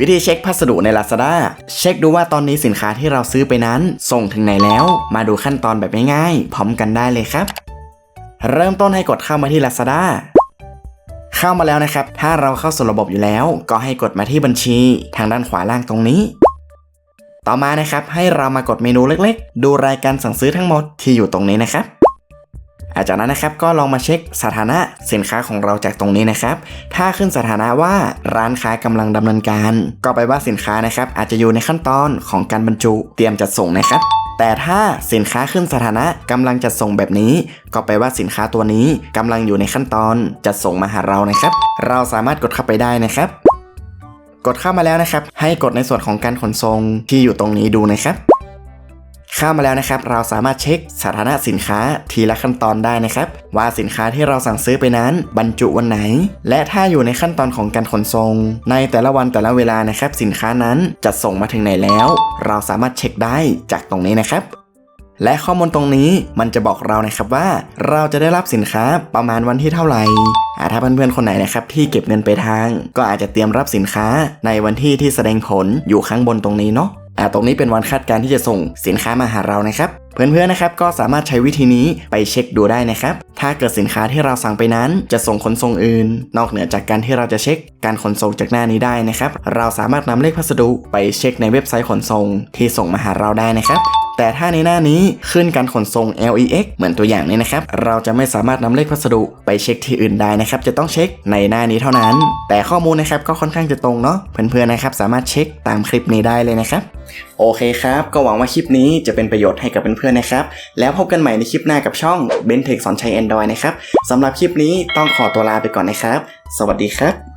วิธีเช็คพัสดุใน Lazada เช็คดูว่าตอนนี้สินค้าที่เราซื้อไปนั้น ส่งถึงไหนแล้ว มาดูขั้นตอนแบบง่ายๆ พร้อมกันได้เลยครับ เริ่มต้นให้กดเข้ามาที่ Lazada เข้ามาแล้วนะครับ ถ้าเราเข้าสู่ระบบอยู่แล้ว ก็ให้กดมาที่บัญชี ทางด้านขวาล่างตรงนี้ ต่อมานะครับให้เรามากดเมนูเล็กๆ ดูรายการสั่งซื้อทั้งหมดที่อยู่ตรงนี้นะครับ จากนั้นนะครับก็ลองมาเช็คสถานะสินค้าของเราจากตรงนี้นะครับ ถ้าขึ้นสถานะว่าร้านค้ากำลังดำเนินการ ก็ไปว่าสินค้านะครับอาจจะอยู่ในขั้นตอนของการบรรจุเตรียมจัดส่งนะครับแต่ถ้าสินค้าขึ้นสถานะกำลังจัดส่งแบบนี้ ก็แปลว่าสินค้าตัวนี้กำลังอยู่ในขั้นตอนจัดส่งมาหาเรานะครับ เราสามารถกดเข้าไปได้นะครับ กดเข้ามาแล้วนะครับ ให้กดในส่วนของการขนส่งที่อยู่ตรงนี้ดูนะครับ เข้ามาแล้วนะครับ เราสามารถเช็คสถานะสินค้าทีละขั้นตอนได้นะครับ ว่าสินค้าที่เราสั่งซื้อไปนั้น บรรจุวันไหน และถ้าอยู่ในขั้นตอนของการขนส่งในแต่ละวันแต่ละเวลานะครับ สินค้านั้นจะส่งมาถึงไหนแล้ว เราสามารถเช็คได้จากตรงนี้นะครับและข้อมูลตรงนี้มันจะบอกเรานะครับว่า เราจะได้รับสินค้าประมาณวันที่เท่าไหร่ถ้าเพื่อนๆคนไหนนะครับที่เก็บเงินไปทาง ก็อาจจะเตรียมรับสินค้าในวันที่ที่แสดงผลอยู่ข้างบนตรงนี้เนาะ อ่าตรงนี้เป็นวันคาดการที่จะส่งสินค้ามาหาเรานะครับ เพื่อนๆนะครับก็สามารถใช้วิธีนี้ไปเช็คดูได้นะครับ ถ้าเกิดสินค้าที่เราสั่งไปนั้น จะส่งขนส่งอื่น นอกเหนือจากการที่เราจะเช็คการขนส่งจากหน้านี้ได้นะครับ เราสามารถนำเลขพัสดุไปเช็คในเว็บไซต์ขนส่งที่ส่งมาหาเราได้นะครับ แต่ถ้าในหน้านี้ขึ้นการขนส่ง LEX เหมือนตัวอย่างนี้นะครับ เราจะไม่สามารถนำเลขพัสดุไปเช็คที่อื่นได้นะครับ จะต้องเช็คในหน้านี้เท่านั้น แต่ข้อมูลนะครับก็ค่อนข้างจะตรงเนาะ เพื่อนๆนะครับสามารถเช็คตามคลิปนี้ได้เลยนะครับ โอเคครับ ก็หวังว่าคลิปนี้จะเป็นประโยชน์ให้กับเพื่อนๆนะครับ แล้วพบกันใหม่ในคลิปหน้ากับช่อง b e n t e c h สอนใช้ Android นะครับสำหรับคลิปนี้ต้องขอตัวลาไปก่อนนะครับ สวัสดีครับ